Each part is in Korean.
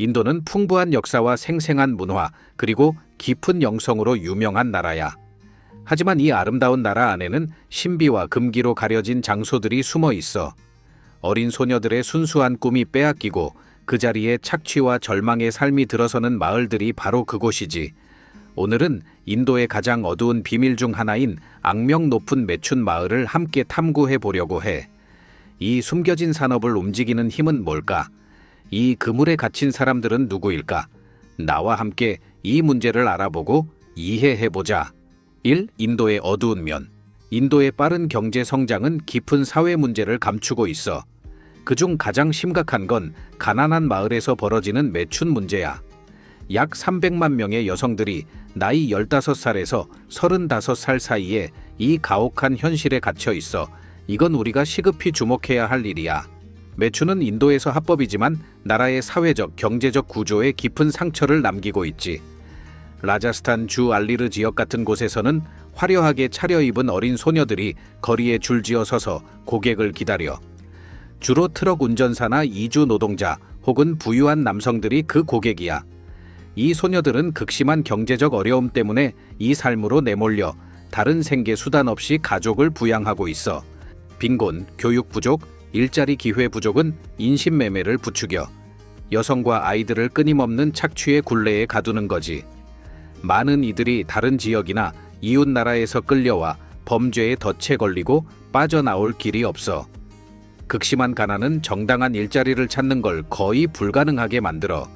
인도는 풍부한 역사와 생생한 문화, 그리고 깊은 영성으로 유명한 나라야. 하지만 이 아름다운 나라 안에는 신비와 금기로 가려진 장소들이 숨어 있어. 어린 소녀들의 순수한 꿈이 빼앗기고 그 자리에 착취와 절망의 삶이 들어서는 마을들이 바로 그곳이지. 오늘은 인도의 가장 어두운 비밀 중 하나인 악명 높은 매춘 마을을 함께 탐구해 보려고 해. 이 숨겨진 산업을 움직이는 힘은 뭘까? 이 그물에 갇힌 사람들은 누구일까? 나와 함께 이 문제를 알아보고 이해해 보자. 1. 인도의 어두운 면. 인도의 빠른 경제 성장은 깊은 사회 문제를 감추고 있어. 그중 가장 심각한 건 가난한 마을에서 벌어지는 매춘 문제야. 약 300만 명의 여성들이 나이 15살에서 35살 사이에 이 가혹한 현실에 갇혀 있어 이건 우리가 시급히 주목해야 할 일이야. 매춘은 인도에서 합법이지만 나라의 사회적, 경제적 구조에 깊은 상처를 남기고 있지. 라자스탄 주 알리르 지역 같은 곳에서는 화려하게 차려입은 어린 소녀들이 거리에 줄지어 서서 고객을 기다려. 주로 트럭 운전사나 이주 노동자 혹은 부유한 남성들이 그 고객이야. 이 소녀들은 극심한 경제적 어려움 때문에 이 삶으로 내몰려 다른 생계 수단 없이 가족을 부양하고 있어. 빈곤, 교육 부족, 일자리 기회 부족은 인신매매를 부추겨 여성과 아이들을 끊임없는 착취의 굴레에 가두는 거지. 많은 이들이 다른 지역이나 이웃 나라에서 끌려와 범죄에 덫에 걸리고 빠져나올 길이 없어. 극심한 가난은 정당한 일자리를 찾는 걸 거의 불가능하게 만들어.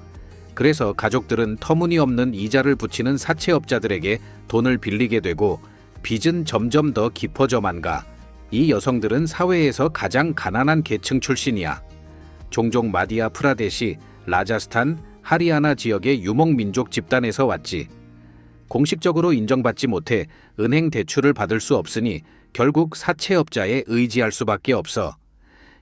그래서 가족들은 터무니없는 이자를 붙이는 사채업자들에게 돈을 빌리게 되고 빚은 점점 더 깊어져만 가. 이 여성들은 사회에서 가장 가난한 계층 출신이야. 종종 마디아 프라데시, 라자스탄, 하리아나 지역의 유목 민족 집단에서 왔지. 공식적으로 인정받지 못해 은행 대출을 받을 수 없으니 결국 사채업자에 의지할 수밖에 없어.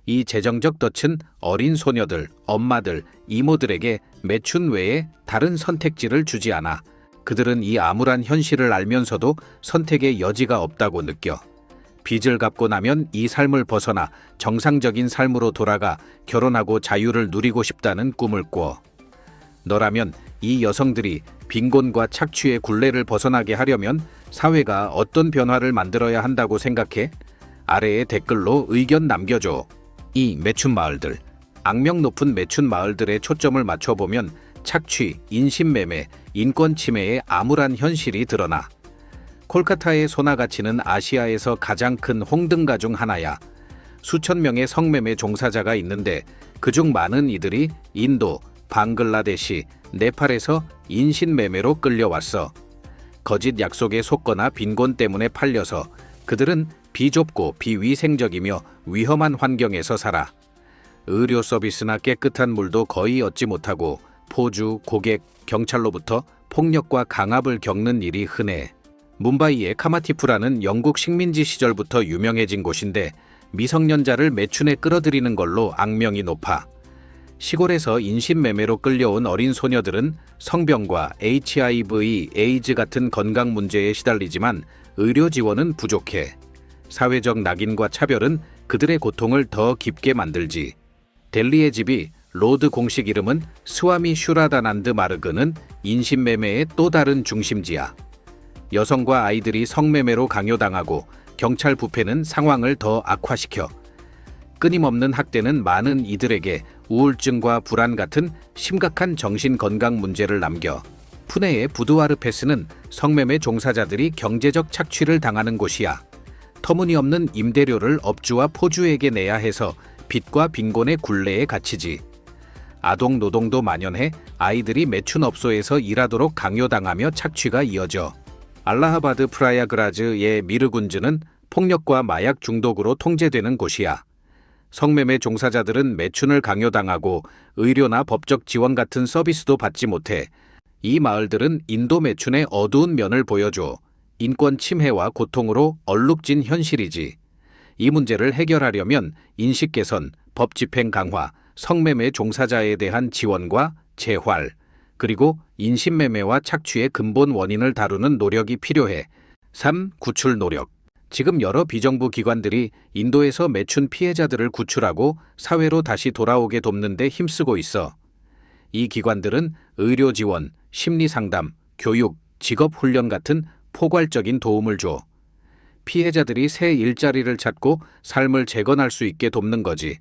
이 재정적 덫은 어린 소녀들, 엄마들, 이모들에게 매춘 외에 다른 선택지를 주지 않아. 그들은 이 암울한 현실을 알면서도 선택의 여지가 없다고 느껴. 빚을 갚고 나면 이 삶을 벗어나 정상적인 삶으로 돌아가 결혼하고 자유를 누리고 싶다는 꿈을 꿔. 너라면 이 여성들이 빈곤과 착취의 굴레를 벗어나게 하려면 사회가 어떤 변화를 만들어야 한다고 생각해? 아래에 댓글로 의견 남겨줘. 이 매춘 마을들. 악명 높은 매춘 마을들에 초점을 맞춰보면 착취, 인신매매, 인권 침해의 암울한 현실이 드러나. 콜카타의 소나가치는 아시아에서 가장 큰 홍등가 중 하나야. 수천 명의 성매매 종사자가 있는데 그중 많은 이들이 인도, 방글라데시, 네팔에서 인신매매로 끌려왔어. 거짓 약속에 속거나 빈곤 때문에 팔려서 그들은 비좁고 비위생적이며 위험한 환경에서 살아. 의료 서비스나 깨끗한 물도 거의 얻지 못하고 포주, 고객, 경찰로부터 폭력과 강압을 겪는 일이 흔해. 뭄바이의 카마티프라는 영국 식민지 시절부터 유명해진 곳인데 미성년자를 매춘에 끌어들이는 걸로 악명이 높아. 시골에서 인신매매로 끌려온 어린 소녀들은 성병과 HIV, 에이즈 같은 건강 문제에 시달리지만 의료 지원은 부족해. 사회적 낙인과 차별은 그들의 고통을 더 깊게 만들지. 델리의 집이 로드 공식 이름은 스와미 슈라다난드 마르그는 인신매매의 또 다른 중심지야. 여성과 아이들이 성매매로 강요당하고 경찰 부패는 상황을 더 악화시켜 끊임없는 학대는 많은 이들에게 우울증과 불안 같은 심각한 정신 건강 문제를 남겨 푸네의 부두아르 패스는 성매매 종사자들이 경제적 착취를 당하는 곳이야. 터무니없는 임대료를 업주와 포주에게 내야 해서 빚과 빈곤의 굴레에 갇히지. 아동 노동도 만연해 아이들이 매춘업소에서 일하도록 강요당하며 착취가 이어져. 알라하바드 프라야그라즈의 미르군즈는 폭력과 마약 중독으로 통제되는 곳이야. 성매매 종사자들은 매춘을 강요당하고 의료나 법적 지원 같은 서비스도 받지 못해 이 마을들은 인도 매춘의 어두운 면을 보여줘 인권 침해와 고통으로 얼룩진 현실이지. 이 문제를 해결하려면 인식 개선, 법 집행 강화, 성매매 종사자에 대한 지원과 재활, 그리고 인신매매와 착취의 근본 원인을 다루는 노력이 필요해. 3. 구출 노력. 지금 여러 비정부 기관들이 인도에서 매춘 피해자들을 구출하고 사회로 다시 돌아오게 돕는 데 힘쓰고 있어. 이 기관들은 의료 지원, 심리 상담, 교육, 직업 훈련 같은 포괄적인 도움을 줘. 피해자들이 새 일자리를 찾고 삶을 재건할 수 있게 돕는 거지.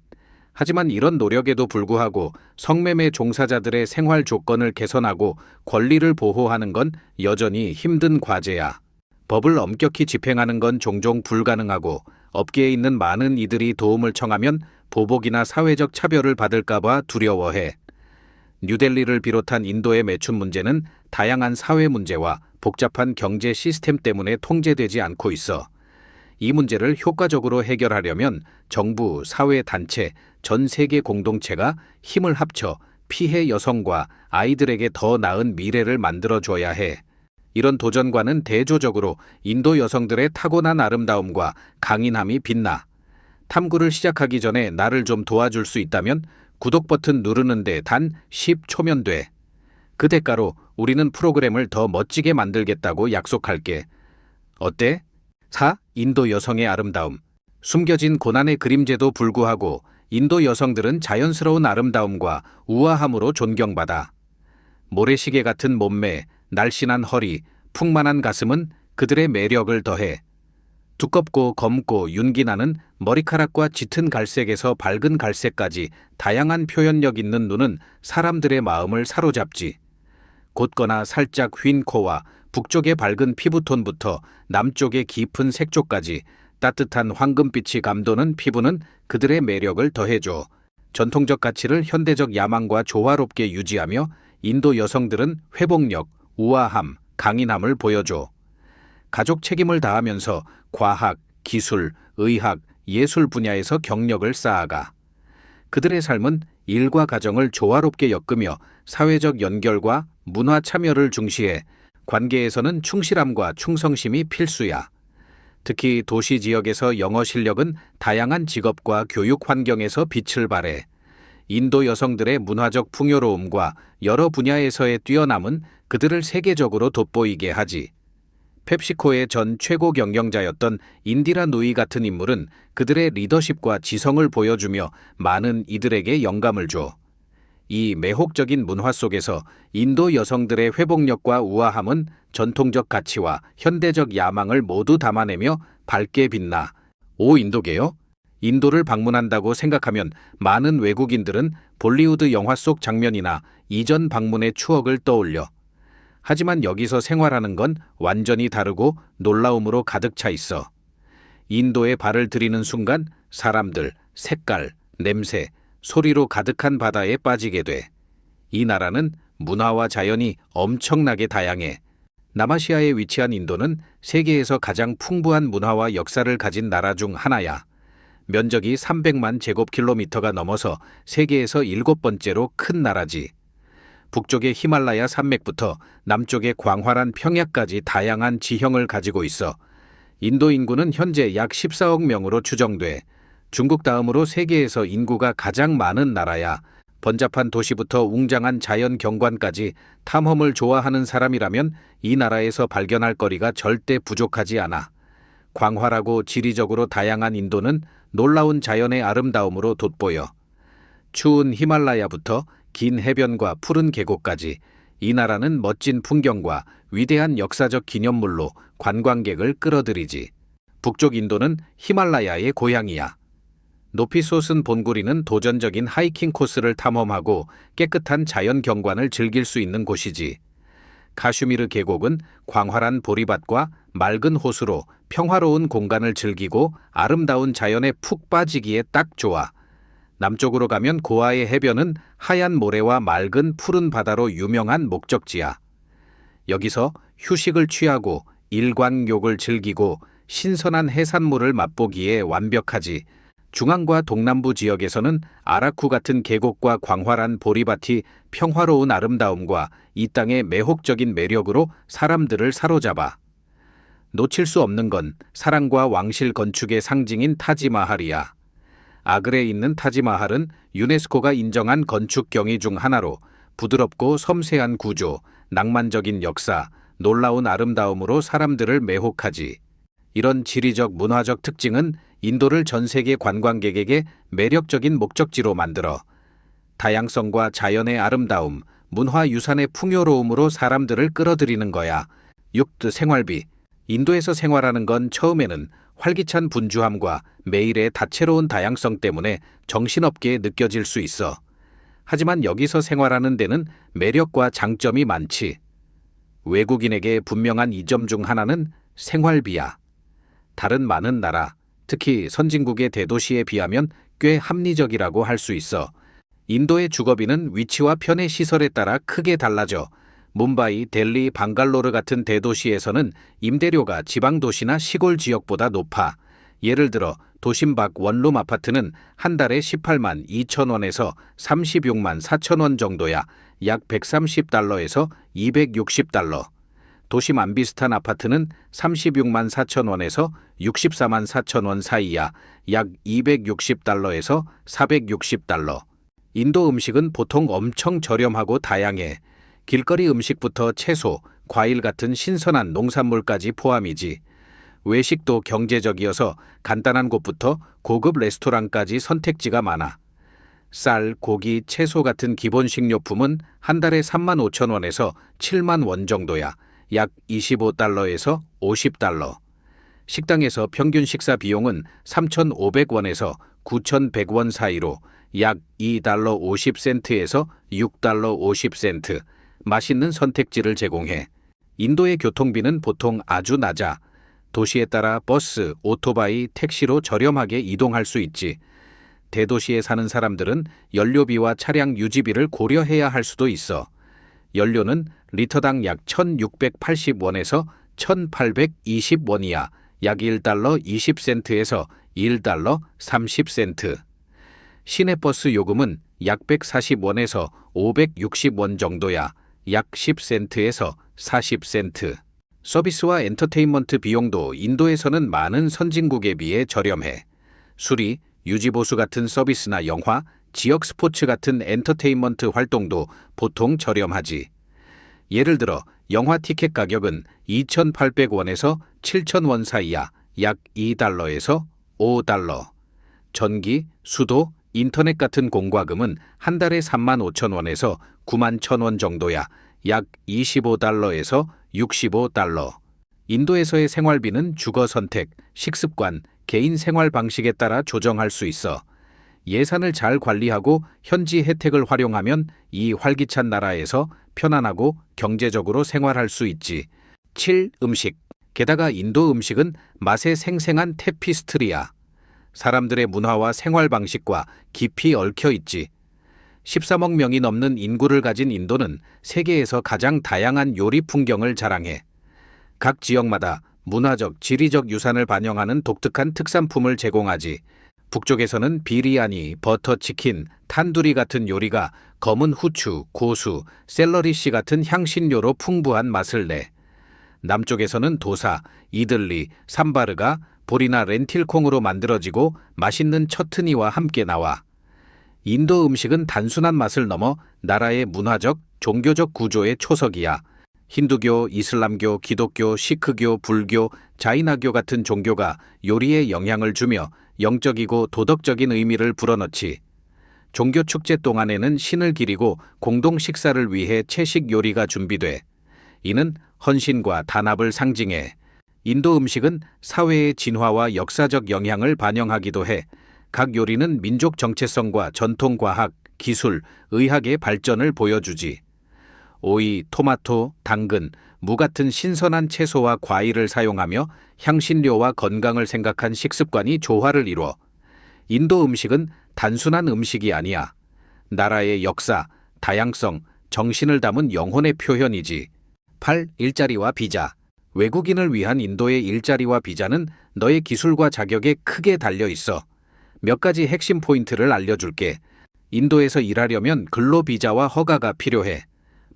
하지만 이런 노력에도 불구하고 성매매 종사자들의 생활 조건을 개선하고 권리를 보호하는 건 여전히 힘든 과제야. 법을 엄격히 집행하는 건 종종 불가능하고 업계에 있는 많은 이들이 도움을 청하면 보복이나 사회적 차별을 받을까봐 두려워해. 뉴델리를 비롯한 인도의 매춘 문제는 다양한 사회 문제와 복잡한 경제 시스템 때문에 통제되지 않고 있어. 이 문제를 효과적으로 해결하려면 정부, 사회 단체, 전 세계 공동체가 힘을 합쳐 피해 여성과 아이들에게 더 나은 미래를 만들어줘야 해. 이런 도전과는 대조적으로 인도 여성들의 타고난 아름다움과 강인함이 빛나. 탐구를 시작하기 전에 나를 좀 도와줄 수 있다면 구독 버튼 누르는데 단 10초면 돼. 그 대가로 우리는 프로그램을 더 멋지게 만들겠다고 약속할게. 어때? 4. 인도 여성의 아름다움. 숨겨진 고난의 그림제도 불구하고 인도 여성들은 자연스러운 아름다움과 우아함으로 존경받아. 모래시계 같은 몸매, 날씬한 허리, 풍만한 가슴은 그들의 매력을 더해. 두껍고 검고 윤기나는 머리카락과 짙은 갈색에서 밝은 갈색까지 다양한 표현력 있는 눈은 사람들의 마음을 사로잡지. 곧거나 살짝 휜 코와 북쪽의 밝은 피부톤부터 남쪽의 깊은 색조까지 따뜻한 황금빛이 감도는 피부는 그들의 매력을 더해줘. 전통적 가치를 현대적 야망과 조화롭게 유지하며 인도 여성들은 회복력, 우아함, 강인함을 보여줘. 가족 책임을 다하면서 과학, 기술, 의학, 예술 분야에서 경력을 쌓아가. 그들의 삶은 일과 가정을 조화롭게 엮으며 사회적 연결과 문화 참여를 중시해 관계에서는 충실함과 충성심이 필수야. 특히 도시 지역에서 영어 실력은 다양한 직업과 교육 환경에서 빛을 발해 인도 여성들의 문화적 풍요로움과 여러 분야에서의 뛰어남은 그들을 세계적으로 돋보이게 하지. 펩시코의 전 최고 경영자였던 인디라 누이 같은 인물은 그들의 리더십과 지성을 보여주며 많은 이들에게 영감을 줘. 이 매혹적인 문화 속에서 인도 여성들의 회복력과 우아함은 전통적 가치와 현대적 야망을 모두 담아내며 밝게 빛나. 오 인도계요? 인도를 방문한다고 생각하면 많은 외국인들은 볼리우드 영화 속 장면이나 이전 방문의 추억을 떠올려. 하지만 여기서 생활하는 건 완전히 다르고 놀라움으로 가득 차 있어. 인도에 발을 들이는 순간 사람들, 색깔, 냄새, 소리로 가득한 바다에 빠지게 돼. 이 나라는 문화와 자연이 엄청나게 다양해. 남아시아에 위치한 인도는 세계에서 가장 풍부한 문화와 역사를 가진 나라 중 하나야. 면적이 300만 제곱킬로미터가 넘어서 세계에서 일곱 번째로 큰 나라지. 북쪽의 히말라야 산맥부터 남쪽의 광활한 평야까지 다양한 지형을 가지고 있어 인도 인구는 현재 약 14억 명으로 추정돼 중국 다음으로 세계에서 인구가 가장 많은 나라야. 번잡한 도시부터 웅장한 자연 경관까지 탐험을 좋아하는 사람이라면 이 나라에서 발견할 거리가 절대 부족하지 않아. 광활하고 지리적으로 다양한 인도는 놀라운 자연의 아름다움으로 돋보여. 추운 히말라야부터 긴 해변과 푸른 계곡까지 이 나라는 멋진 풍경과 위대한 역사적 기념물로 관광객을 끌어들이지. 북쪽 인도는 히말라야의 고향이야. 솟은 본구리는 도전적인 하이킹 코스를 탐험하고 깨끗한 자연 경관을 즐길 수 있는 곳이지. 카슈미르 계곡은 광활한 보리밭과 맑은 호수로 평화로운 공간을 즐기고 아름다운 자연에 푹 빠지기에 딱 좋아. 남쪽으로 가면 고아의 해변은 하얀 모래와 맑은 푸른 바다로 유명한 목적지야. 여기서 휴식을 취하고 일광욕을 즐기고 신선한 해산물을 맛보기에 완벽하지. 중앙과 동남부 지역에서는 아라쿠 같은 계곡과 광활한 보리밭이 평화로운 아름다움과 이 땅의 매혹적인 매력으로 사람들을 사로잡아. 놓칠 수 없는 건 사랑과 왕실 건축의 상징인 타지마할이야. 아그레에 있는 타지마할은 유네스코가 인정한 건축 경이 중 하나로 부드럽고 섬세한 구조, 낭만적인 역사, 놀라운 아름다움으로 사람들을 매혹하지. 이런 지리적 문화적 특징은 인도를 전 세계 관광객에게 매력적인 목적지로 만들어 다양성과 자연의 아름다움, 문화 유산의 풍요로움으로 사람들을 끌어들이는 거야. 6. 생활비. 인도에서 생활하는 건 처음에는 활기찬 분주함과 매일의 다채로운 다양성 때문에 정신없게 느껴질 수 있어. 하지만 여기서 생활하는 데는 매력과 장점이 많지. 외국인에게 분명한 이점 중 하나는 생활비야. 다른 많은 나라, 특히 선진국의 대도시에 비하면 꽤 합리적이라고 할 수 있어. 인도의 주거비는 위치와 편의 시설에 따라 크게 달라져. 뭄바이, 델리, 방갈로르 같은 대도시에서는 임대료가 지방 도시나 시골 지역보다 높아. 예를 들어 도심 밖 원룸 아파트는 한 달에 18만 2천 원에서 36만 4천 원 정도야. 약 130달러에서 260달러. 도심 안 비슷한 아파트는 36만 4천 원에서 64만 4천 원 사이야. 약 260달러에서 460달러. 인도 음식은 보통 엄청 저렴하고 다양해. 길거리 음식부터 채소, 과일 같은 신선한 농산물까지 포함이지. 외식도 경제적이어서 간단한 곳부터 고급 레스토랑까지 선택지가 많아. 쌀, 고기, 채소 같은 기본 식료품은 한 달에 3만 5천 원에서 7만 원 정도야. 약 25달러에서 50달러. 식당에서 평균 식사 비용은 3,500원에서 9,100원 사이로 약 2달러 50센트에서 6달러 50센트. 맛있는 선택지를 제공해. 인도의 교통비는 보통 아주 낮아. 도시에 따라 버스, 오토바이, 택시로 저렴하게 이동할 수 있지. 대도시에 사는 사람들은 연료비와 차량 유지비를 고려해야 할 수도 있어. 연료는 리터당 약 1,680원에서 1,820원이야. 약 1달러 20센트에서 1달러 30센트. 시내버스 요금은 약 140원에서 560원 정도야. 약 10센트에서 40센트. 서비스와 엔터테인먼트 비용도 인도에서는 많은 선진국에 비해 저렴해. 수리, 유지보수 같은 서비스나 영화, 지역 스포츠 같은 엔터테인먼트 활동도 보통 저렴하지. 예를 들어 영화 티켓 가격은 2,800원에서 7,000원 사이야. 약 2달러에서 5달러. 전기, 수도, 인터넷 같은 공과금은 한 달에 3만 5천 원에서 9만 천원 정도야. 약 25달러에서 65달러. 인도에서의 생활비는 주거 선택, 식습관, 개인 생활 방식에 따라 조정할 수 있어. 예산을 잘 관리하고 현지 혜택을 활용하면 이 활기찬 나라에서 편안하고 경제적으로 생활할 수 있지. 7. 음식. 게다가 인도 음식은 맛의 생생한 테피스트리야. 사람들의 문화와 생활 방식과 깊이 얽혀 있지. 13억 명이 넘는 인구를 가진 인도는 세계에서 가장 다양한 요리 풍경을 자랑해. 각 지역마다 문화적, 지리적 유산을 반영하는 독특한 특산품을 제공하지. 북쪽에서는 비리아니, 버터치킨, 탄두리 같은 요리가 검은 후추, 고수, 샐러리씨 같은 향신료로 풍부한 맛을 내. 남쪽에서는 도사, 이들리, 삼바르가 보리나 렌틸콩으로 만들어지고 맛있는 처트니와 함께 나와. 인도 음식은 단순한 맛을 넘어 나라의 문화적, 종교적 구조의 초석이야. 힌두교, 이슬람교, 기독교, 시크교, 불교, 자이나교 같은 종교가 요리에 영향을 주며 영적이고 도덕적인 의미를 불어넣지. 종교 축제 동안에는 신을 기리고 공동 식사를 위해 채식 요리가 준비돼. 이는 헌신과 단합을 상징해. 인도 음식은 사회의 진화와 역사적 영향을 반영하기도 해. 각 요리는 민족 정체성과 전통 과학, 기술, 의학의 발전을 보여주지. 오이, 토마토, 당근, 무 같은 신선한 채소와 과일을 사용하며 향신료와 건강을 생각한 식습관이 조화를 이루어 인도 음식은 단순한 음식이 아니야. 나라의 역사, 다양성, 정신을 담은 영혼의 표현이지. 8. 일자리와 비자. 외국인을 위한 인도의 일자리와 비자는 너의 기술과 자격에 크게 달려 있어. 몇 가지 핵심 포인트를 알려줄게. 인도에서 일하려면 근로비자와 허가가 필요해.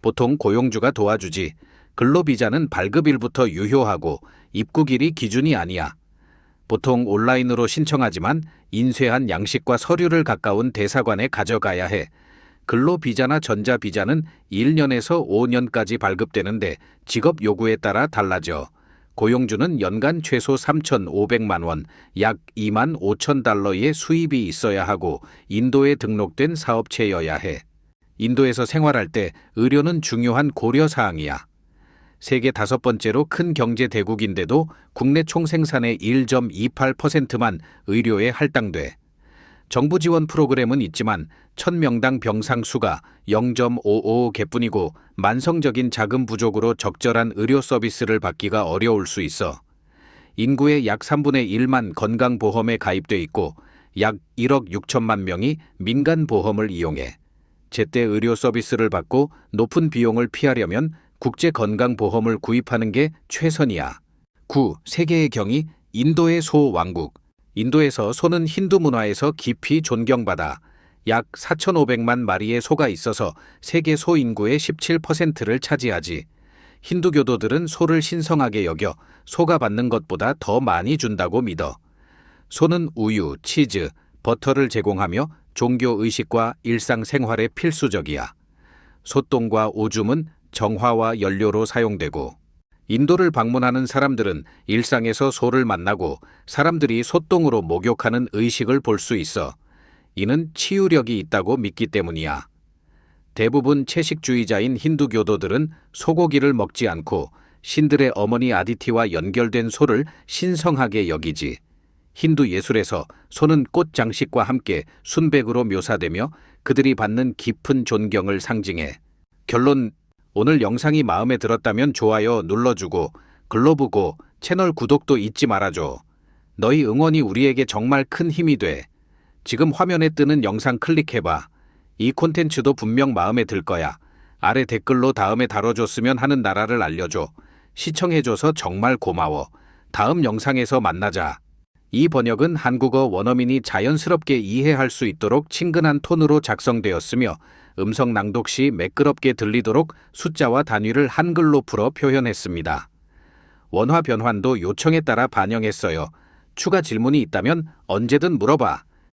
보통 고용주가 도와주지. 근로비자는 발급일부터 유효하고 입국일이 기준이 아니야. 보통 온라인으로 신청하지만 인쇄한 양식과 서류를 가까운 대사관에 가져가야 해. 근로비자나 전자비자는 1년에서 5년까지 발급되는데 직업 요구에 따라 달라져. 고용주는 연간 최소 3,500만 원, 약 2만 5천 달러의 수입이 있어야 하고 인도에 등록된 사업체여야 해. 인도에서 생활할 때 의료는 중요한 고려 사항이야. 세계 다섯 번째로 큰 경제 대국인데도 국내 총 생산의 1.28%만 의료에 할당돼. 정부 지원 프로그램은 있지만 1000명당 병상 수가 0.55개뿐이고 만성적인 자금 부족으로 적절한 의료 서비스를 받기가 어려울 수 있어. 인구의 약 3분의 1만 건강보험에 가입돼 있고 약 1억 6천만 명이 민간 보험을 이용해. 제때 의료 서비스를 받고 높은 비용을 피하려면 국제 건강보험을 구입하는 게 최선이야. 9. 세계의 경이 인도의 소 왕국. 인도에서 소는 힌두 문화에서 깊이 존경받아 약 4,500만 마리의 소가 있어서 세계 소 인구의 17%를 차지하지. 힌두교도들은 소를 신성하게 여겨 소가 받는 것보다 더 많이 준다고 믿어. 소는 우유, 치즈, 버터를 제공하며 종교 의식과 일상 생활에 필수적이야. 소똥과 오줌은 정화와 연료로 사용되고 인도를 방문하는 사람들은 일상에서 소를 만나고 사람들이 소똥으로 목욕하는 의식을 볼 수 있어. 이는 치유력이 있다고 믿기 때문이야. 대부분 채식주의자인 힌두교도들은 소고기를 먹지 않고 신들의 어머니 아디티와 연결된 소를 신성하게 여기지. 힌두 예술에서 소는 꽃 장식과 함께 순백으로 묘사되며 그들이 받는 깊은 존경을 상징해. 결론 오늘 영상이 마음에 들었다면 좋아요 눌러주고 글로브고 채널 구독도 잊지 말아줘. 너희 응원이 우리에게 정말 큰 힘이 돼. 지금 화면에 뜨는 영상 클릭해봐. 이 콘텐츠도 분명 마음에 들 거야. 아래 댓글로 다음에 다뤄줬으면 하는 나라를 알려줘. 시청해줘서 정말 고마워. 다음 영상에서 만나자. 이 번역은 한국어 원어민이 자연스럽게 이해할 수 있도록 친근한 톤으로 작성되었으며 음성 낭독 시 매끄럽게 들리도록 숫자와 단위를 한글로 풀어 표현했습니다. 원화 변환도 요청에 따라 반영했어요. 추가 질문이 있다면 언제든 물어봐.